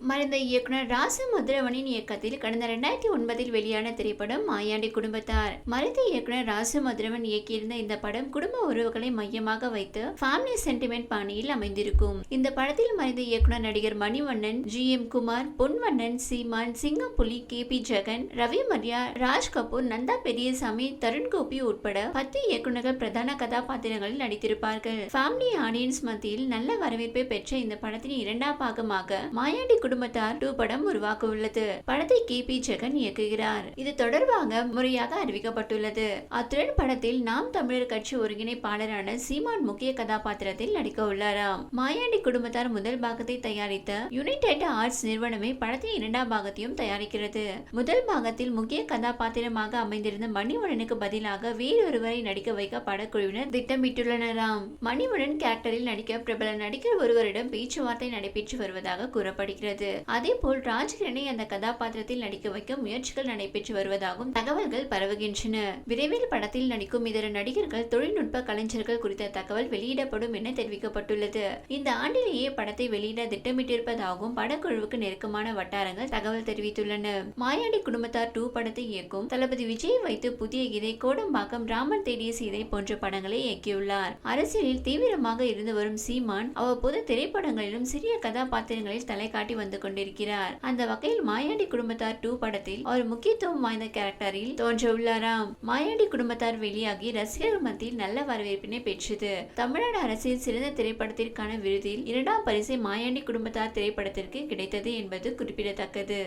மறைந்த இயக்குனர் ராசு மதுரவனின் இயக்கத்தில் கடந்த ரெண்டாயிரத்தி ஒன்பதில் வெளியான திரைப்படம் மாயாண்டி குடும்பத்தார். மறைந்த இயக்குனர் ராசு மதுரவன் இயக்கியிருந்த இந்த படம் குடும்ப உறவுகளை மையமாக வைத்து ஃபேமிலி சென்டிமெண்ட் பாணியில் அமைந்திருக்கும். இந்த படத்தில் மறைந்த இயக்குனர் நடிகர் Manivannan G M Kumar Ponvannan Seeman Singampuli K P Jagan Ravi Mariya Raj Kapoor Nanda Periyasamy Tarun Gopi உட்பட பத்து இயக்குநர்கள் பிரதான கதாபாத்திரங்களில் நடித்திருப்பார்கள். ஃபேமிலி ஆடியன்ஸ் மத்தியில் நல்ல வரவேற்பை பெற்ற இந்த படத்தின் இரண்டாம் பாகமாக மாயாண்டி குடும்பத்தார் டூ படம் உருவாக்க உள்ளது படத்தை கே பி ஜெகன் இயக்குகிறார். இது தொடர்பாக முறையாக அறிவிக்கப்பட்டுள்ளது. அத்துடன் படத்தில் நாம் தமிழர் கட்சி ஒருங்கிணைப்பாளரான சீமான் முக்கிய கதாபாத்திரத்தில் நடிக்க உள்ளாராம் மாயாண்டி குடும்பத்தார் முதல் பாகத்தை தயாரித்த யுனைடெட் ஆர்ட்ஸ் நிறுவனமே படத்தின் இரண்டாம் பாகத்தையும் தயாரிக்கிறது. முதல் பாகத்தில் முக்கிய கதாபாத்திரமாக அமைந்திருந்த மணிவண்ணனுக்கு பதிலாக வேறொருவரை நடிக்க வைக்க படக்குழுவினர் திட்டமிட்டுள்ளனராம். மணிவண்ணன் கேரக்டரில் நடிக்க பிரபல நடிகர் ஒருவரிடம் பேச்சுவார்த்தை நடைபெற்று வருவதாக கூறப்படுகிறது. அதே போல் ராஜ்கிரணை அந்த கதாபாத்திரத்தில் நடிக்க வைக்க முயற்சிகள் நடைபெற்று வருவதாகவும் தகவல்கள் பரவுகின்றன. விரைவில் படத்தில் நடிக்கும் இதர நடிகர்கள் தொழில்நுட்ப கலைஞர்கள் குறித்த தகவல் வெளியிடப்படும் என தெரிவிக்கப்பட்டுள்ளது. இந்த ஆண்டிலேயே படத்தை வெளியிட திட்டமிட்டிருப்பதாகவும் படக்குழுவுக்கு நெருக்கமான வட்டாரங்கள் தகவல் தெரிவித்துள்ளன. மாயாடி குடும்பத்தார் டூ படத்தை இயக்கும் தளபதி விஜய் வைத்து புதிய கீதை கோடம்பாக்கம் ராமன் தேடிய சீதை போன்ற படங்களை இயக்கியுள்ளார். அரசியலில் தீவிரமாக இருந்து வரும் சீமான் அவ்வப்போது திரைப்படங்களிலும் சிறிய கதாபாத்திரங்களில் தலை காட்டி வந்து கொண்டிருக்கிறார். அந்த வகையில் மாயாண்டி குடும்பத்தார் டூ படத்தில் ஒரு முக்கியத்துவம் வாய்ந்த கேரக்டரில் தோன்ற உள்ளாராம் மாயாண்டி குடும்பத்தார் வெளியாகி ரசிகர்கள் மத்தியில் நல்ல வரவேற்பினை பெற்றது. தமிழ்நாடு அரசின் சிறந்த திரைப்படத்திற்கான விருதில் இரண்டாம் பரிசை மாயாண்டி குடும்பத்தார் திரைப்படத்திற்கு கிடைத்தது என்பது குறிப்பிடத்தக்கது.